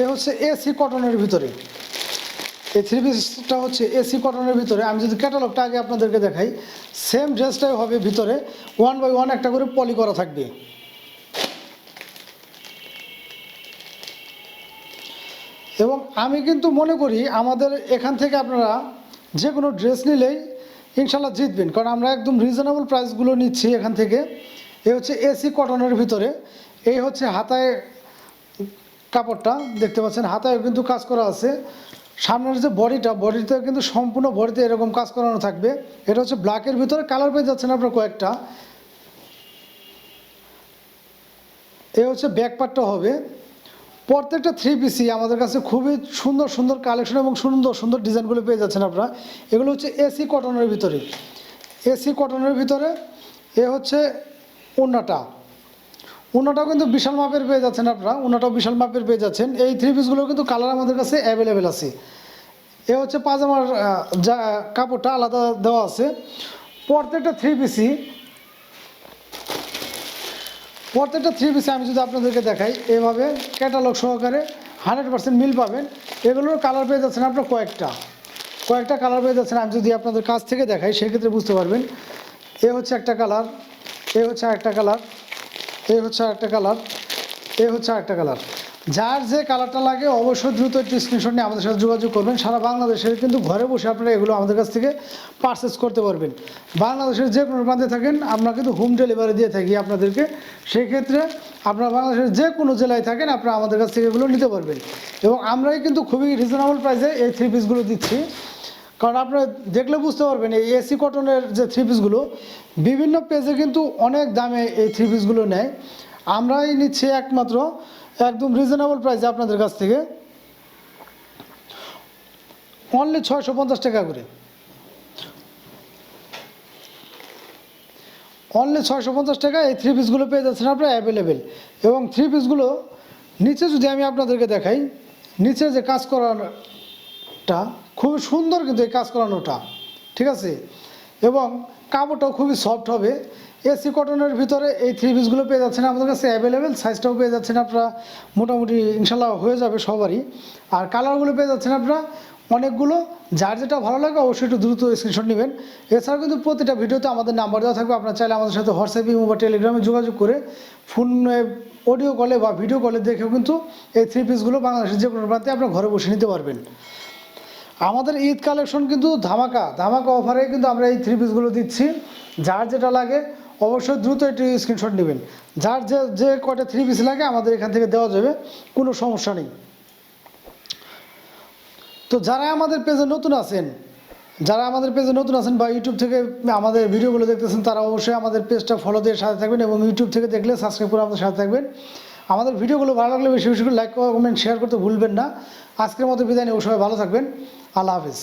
এ হচ্ছে এসি কটনের ভিতরে। এই থ্রি পিসটা হচ্ছে এসি কটনের ভিতরে। আমি যদি ক্যাটালগটা আগে আপনাদেরকে দেখাই সেম ড্রেসটাই হবে ভিতরে। ওয়ান বাই ওয়ান একটা করে পলি করা থাকবে। এবং আমি কিন্তু মনে করি আমাদের এখান থেকে আপনারা যে কোনো ড্রেস নিলেই ইনশাল্লাহ জিতবেন। কারণ আমরা একদম রিজনেবল প্রাইসগুলো নিচ্ছি এখান থেকে। এই হচ্ছে এসি কটনের ভিতরে। এই হচ্ছে হাতায় কাপড়টা দেখতে পাচ্ছেন হাতায় কিন্তু কাজ করা আছে। সামনের যে বডিটা, বডিতে কিন্তু সম্পূর্ণ বডিতে এরকম কাজ করানো থাকবে। এটা হচ্ছে ব্ল্যাকের ভিতরে কালার পেয়ে যাচ্ছেন আপনার কয়েকটা। এ হচ্ছে ব্যাক পার্টটা হবে। প্রত্যেকটা থ্রি পিসি আমাদের কাছে খুবই সুন্দর সুন্দর কালেকশন এবং সুন্দর সুন্দর ডিজাইনগুলো পেয়ে যাচ্ছেন আপনারা। এগুলো হচ্ছে এসি কটনের ভিতরে। এসি কটনের ভিতরে এ হচ্ছে ওড়নাটা। ওনাটাও কিন্তু বিশাল মাপের পেয়ে যাচ্ছেন আপনারা ওনাটাও বিশাল মাপের পেয়ে যাচ্ছেন। এই থ্রি পিসগুলো কিন্তু কালার আমাদের কাছে অ্যাভেলেবেল আছে। এ হচ্ছে পাজামার যা কাপড়টা আলাদা দেওয়া আছে। প্রত্যেকটা থ্রি পিসি প্রত্যেকটা থ্রি পিসে আমি যদি আপনাদেরকে দেখাই, এভাবে ক্যাটালগ সহকারে হান্ড্রেড পার্সেন্ট মিল পাবেন। এগুলোর কালার পেয়ে যাচ্ছেন আপনার কয়েকটা। কয়েকটা কালার পেয়ে যাচ্ছেন, আমি যদি আপনাদের কাছ থেকে দেখাই, সেক্ষেত্রে বুঝতে পারবেন। এ হচ্ছে একটা কালার এ হচ্ছে একটা কালার এ হচ্ছে একটা কালার এই হচ্ছে আরেকটা কালার যার যে কালারটা লাগে অবশ্যই দ্রুত একটি স্ক্রিনশট নিয়ে আমাদের সাথে যোগাযোগ করবেন। সারা বাংলাদেশের কিন্তু ঘরে বসে আপনারা এগুলো আমাদের কাছ থেকে পারচেস করতে পারবেন। বাংলাদেশের যে কোনো প্রান্তে থাকেন, আমরা কিন্তু হোম ডেলিভারি দিয়ে থাকি আপনাদেরকে। সেই ক্ষেত্রে আপনারা বাংলাদেশের যে কোনো জেলায় থাকেন, আপনারা আমাদের কাছ থেকে এগুলো নিতে পারবেন। এবং আমরাই কিন্তু খুবই রিজনেবল প্রাইসে এই থ্রি পিসগুলো দিচ্ছি। কারণ আপনারা দেখলে বুঝতে পারবেন, এই এসি কটনের যে থ্রি পিসগুলো বিভিন্ন পেজে কিন্তু অনেক দামে এই থ্রি পিসগুলো নেয়। আমরাই নিচ্ছি একমাত্র একদম রিজনেবল প্রাইসে আপনাদের কাছ থেকে। অনলি ছয়শো পঞ্চাশ টাকা করে। অনলি ছয়শো পঞ্চাশ টাকা এই থ্রি পিসগুলো পেয়ে যাচ্ছেন আপনারা অ্যাভেলেবেল এবং থ্রি পিসগুলো নিচে যদি আমি আপনাদেরকে দেখাই, নিচে যে কাজ করাটা খুবই সুন্দর কিন্তু এই কাজ করানোটা, ঠিক আছে? এবং কাপড়টাও খুবই সফট হবে। এসি কটনের ভিতরে এই থ্রি পিসগুলো পেয়ে যাচ্ছেন, আমাদের কাছে অ্যাভেলেবেল সাইজটাও পেয়ে যাচ্ছেন আপনারা। মোটামুটি ইনশাল্লাহ হয়ে যাবে সবারই। আর কালারগুলো পেয়ে যাচ্ছেন আপনারা অনেকগুলো। যার যেটা ভালো লাগে অবশ্যই একটু দ্রুত স্ক্রিনশট নেবেন। এছাড়াও কিন্তু প্রতিটা ভিডিওতে আমাদের নাম্বার দেওয়া থাকবে। আপনারা চাইলে আমাদের সাথে হোয়াটসঅ্যাপ বা টেলিগ্রামে যোগাযোগ করে ফোনে অডিও কলে বা ভিডিও কলে দেখেও কিন্তু এই থ্রি পিসগুলো বাংলাদেশের যে কোনো প্রান্তে আপনার ঘরে বসে নিতে পারবেন। আমাদের ঈদ কালেকশন কিন্তু ধামাকা ধামাকা অফারে কিন্তু আমরা এই থ্রি পিসগুলো দিচ্ছি। যার যেটা লাগে, অবশ্যই দ্রুত একটি স্ক্রিনশট নেবেন। যার যে যে কয়টা থ্রি পিস লাগে, আমাদের এখান থেকে দেওয়া যাবে, কোনো সমস্যা নেই। তো যারা আমাদের পেজে নতুন আছেন, যারা আমাদের পেজে নতুন আছেন বা ইউটিউব থেকে আমাদের ভিডিওগুলো দেখতেছেন, তারা অবশ্যই আমাদের পেজটা ফলো দিয়ে সাথে থাকবেন এবং ইউটিউব থেকে দেখলে সাবস্ক্রাইব করে আমাদের সাথে থাকবেন। আমাদের ভিডিওগুলো ভালো লাগলে বেশি বেশি করে লাইক কমেন্ট শেয়ার করতে ভুলবেন না। আজকের মতো বিদায় নিয়ে সবাই ভালো থাকবেন। আল্লাহ হাফিজ।